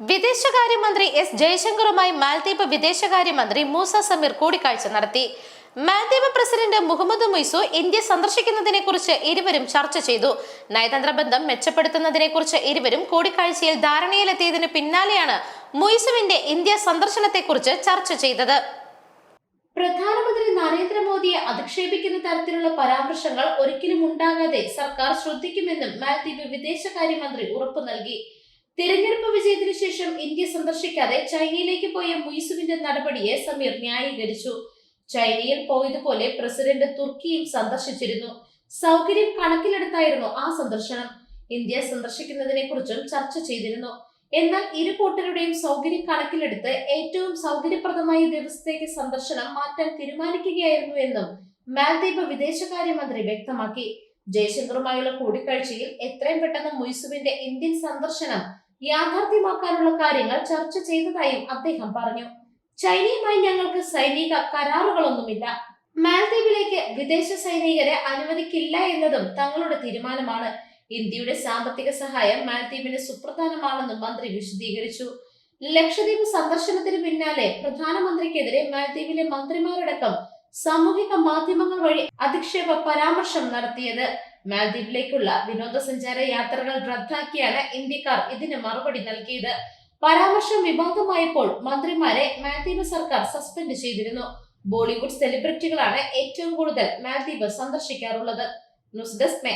വിദേശകാര്യമന്ത്രി എസ് ജയശങ്കറുമായി മാൽദ്വീപ് വിദേശകാര്യമന്ത്രി മൂസ സമീർ കൂടിക്കാഴ്ച നടത്തി. മാൽദ്വീപ് പ്രസിഡന്റ് മുഹമ്മദ് മൊയ്സു ഇന്ത്യ സന്ദർശിക്കുന്നതിനെ കുറിച്ച് ഇരുവരും ചർച്ച ചെയ്തു. നയതന്ത്ര ബന്ധം മെച്ചപ്പെടുത്തുന്നതിനെ കുറിച്ച് ഇരുവരും കൂടിക്കാഴ്ചയിൽ ധാരണയിലെത്തിയതിനു പിന്നാലെയാണ് മൊയ്സുവിന്റെ ഇന്ത്യ സന്ദർശനത്തെക്കുറിച്ച് ചർച്ച ചെയ്തത്. പ്രധാനമന്ത്രി നരേന്ദ്രമോദിയെ അധിക്ഷേപിക്കുന്ന തരത്തിലുള്ള പരാമർശങ്ങൾ ഒരിക്കലും ഉണ്ടാകാതെ സർക്കാർ ശ്രദ്ധിക്കുമെന്നും മാൽദ്വീപ് വിദേശകാര്യമന്ത്രി ഉറപ്പു നൽകി. തിരഞ്ഞെടുപ്പ് വിജയത്തിന് ശേഷം ഇന്ത്യ സന്ദർശിക്കാതെ ചൈനയിലേക്ക് പോയ മുയിസുവിന്റെ നടപടിയെ സമീർ ന്യായീകരിച്ചു. ചൈനയിൽ പോയതുപോലെ പ്രസിഡന്റ് തുർക്കിയും സന്ദർശിച്ചിരുന്നു. സൗകര്യം കണക്കിലെടുത്തായിരുന്നു ആ സന്ദർശനം. ഇന്ത്യ സന്ദർശിക്കുന്നതിനെ കുറിച്ചും ചർച്ച ചെയ്തിരുന്നു. എന്നാൽ ഇരു കൂട്ടരുടെയും സൗകര്യം കണക്കിലെടുത്ത് ഏറ്റവും സൗകര്യപ്രദമായ ദിവസത്തേക്ക് സന്ദർശനം മാറ്റാൻ തീരുമാനിക്കുകയായിരുന്നു എന്നും മാൽദ്വീപ് വിദേശകാര്യമന്ത്രി വ്യക്തമാക്കി. ജയശങ്കറുമായുള്ള കൂടിക്കാഴ്ചയിൽ എത്രയും പെട്ടെന്ന് മുയിസുവിന്റെ ഇന്ത്യൻ സന്ദർശനം യാഥാർത്ഥ്യമാക്കാനുള്ള കാര്യങ്ങൾ ചർച്ച ചെയ്തതായും അദ്ദേഹം പറഞ്ഞു. ചൈനയുമായി ഞങ്ങൾക്ക് സൈനിക കരാറുകളൊന്നുമില്ല. മാൽദ്വീപിലേക്ക് വിദേശ സൈനികരെ അനുവദിക്കില്ല എന്നതും തങ്ങളുടെ തീരുമാനമാണ്. ഇന്ത്യയുടെ സാമ്പത്തിക സഹായം മാൽദ്വീപിന് സുപ്രധാനമാണെന്നും മന്ത്രി വിശദീകരിച്ചു. ലക്ഷദ്വീപ് സന്ദർശനത്തിന് പിന്നാലെ പ്രധാനമന്ത്രിക്കെതിരെ മാൽദ്വീപിലെ മന്ത്രിമാരടക്കം സാമൂഹിക മാധ്യമങ്ങൾ വഴി അധിക്ഷേപ പരാമർശം നടത്തിയത്. മാൽദ്വീപിലേക്കുള്ള വിനോദസഞ്ചാര യാത്രകൾ റദ്ദാക്കിയാണ് ഇന്ത്യക്കാർ ഇതിന് മറുപടി നൽകിയത്. പരാമർശം വിവാദമായപ്പോൾ മന്ത്രിമാരെ മാൽദ്വീപ് സർക്കാർ സസ്പെൻഡ് ചെയ്തിരുന്നു. ബോളിവുഡ് സെലിബ്രിറ്റികളാണ് ഏറ്റവും കൂടുതൽ മാൽദ്വീപ് സന്ദർശിക്കാറുള്ളത്. News desk may